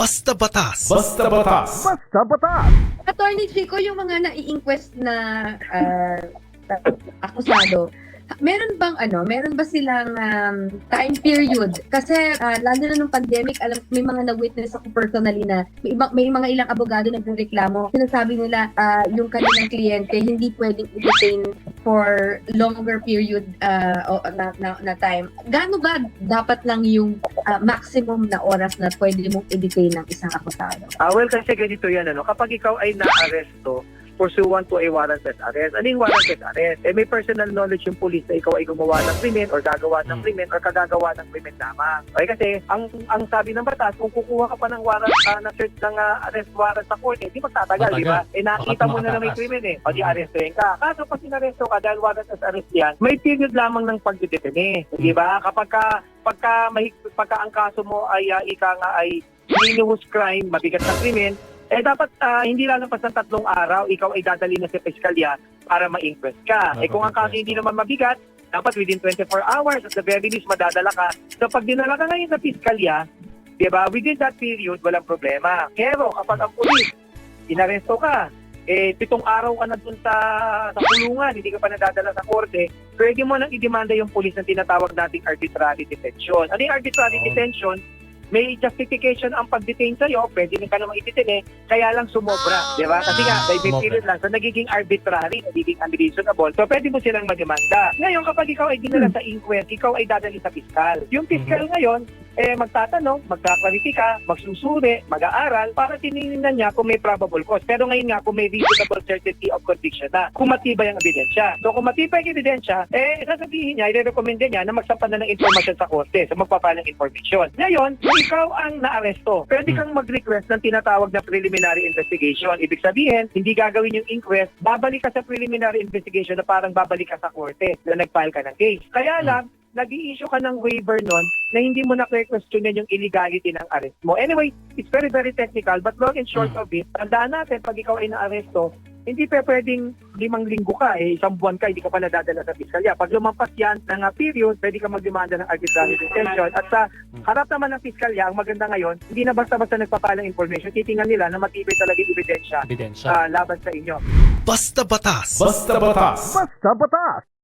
Basta batas. Basta batas. Attorney Chico, yung mga nai-inquest na ah, akusado, meron bang ano, meron ba silang um, time period? Kasi ah, lalo na nung pandemic, alam may mga na-witness ako personally na may, iba- may mga ilang abogado nagreklamo. Sinasabi nila ah, yung kanilang kliyente hindi pwedeng i-detain for longer period ah, o, na, na, na time. Gaano ba dapat lang yung ah, maximum na oras na pwede mong i-detain ng isang akusado? Ah, well, kasi ganito yan, ano, kapag ikaw ay na-aresto, pursuant to a warrantless arrest. Ano yung warrantless arrest? Eh, may personal knowledge yung police na ikaw ay gumawa ng krimen or gagawa ng Hmm. krimen or kagagawa ng krimen lamang. Okay, kasi ang ang sabi ng batas, kung kukuha ka pa ng warrant uh, na search ng ah, arrest warrant sa court, eh, di magtatagal, di ba? Eh, nakita mo na na may krimen eh. O di Hmm. arrestuhin ka. Kaso pag inaresto ka dahil warrantless arrest yan, may period lamang ng pagdedetene. Di ba? Kapag ka, pagka, mahig, pagka ang kaso mo ay ah, ika nga ay heinous crime, mabigat na krimen, eh dapat ah, hindi lalabas ng tatlong araw, ikaw ay dadali na sa piskalya para ma-inquest ka. Eh kung ang kaso hindi naman mabigat, dapat within 24 hours at the very least madadala ka. So pag dinala ka ngayon sa piskalya, di ba, within that period, walang problema. Pero kapag ang pulis, inaresto ka, eh, pitong araw ka na dun sa, sa kulungan, hindi ka pa nadadala sa korte, pwede mo nang idemanda yung pulis na tinatawag nating arbitrary detention. Ano yung arbitrary Oh. detention? May justification ang pag-detain sa'yo, pwede ka naman i-detain eh, kaya lang sumobra, di ba? Kasi nga, by period lang, so nagiging arbitrary, nagiging unreasonable, so pwede mo silang mademanda. Ngayon, kapag ikaw ay dinala sa inquest, ikaw ay dadali sa piskal. Yung piskal ngayon, eh, magtatanong, magkaklarity ka, magsusuri, mag-aaral, para tinignan niya kung may probable cause. Pero ngayon nga, kung may reasonable certainty of conviction na, kung matibay ang ebidensya. So kung matibay ang ebidensya, eh, sasabihin niya, i-recommend niya na magsampa na ng information sa korte, so magpapala ng information. Ngayon, ikaw ang naaresto, pwede kang mag-request ng tinatawag na preliminary investigation. Ibig sabihin, hindi gagawin yung inquest, babalik ka sa preliminary investigation na parang babalik ka sa korte na nag-file ka ng case. Kaya lang, nag issue ka ng waiver nun na hindi mo na questionin yung illegality ng arrest mo. Anyway, it's very, very technical, but long and short Mm. of it, tandaan natin, pag ikaw ay naaresto, hindi pa pwedeng limang linggo ka, eh, isang buwan ka, hindi ka pa nadadala sa piskalya. Pag lumampas yan ng uh, period, pwede ka magdemanda ng arbitrary detention. At sa harap naman ng piskalya, ang maganda ngayon, hindi na basta-basta nagpapalang information, titingnan nila na matibay talaga yung ebidensya Ebidensya. ah, laban sa inyo. Basta batas. Basta batas. Basta batas!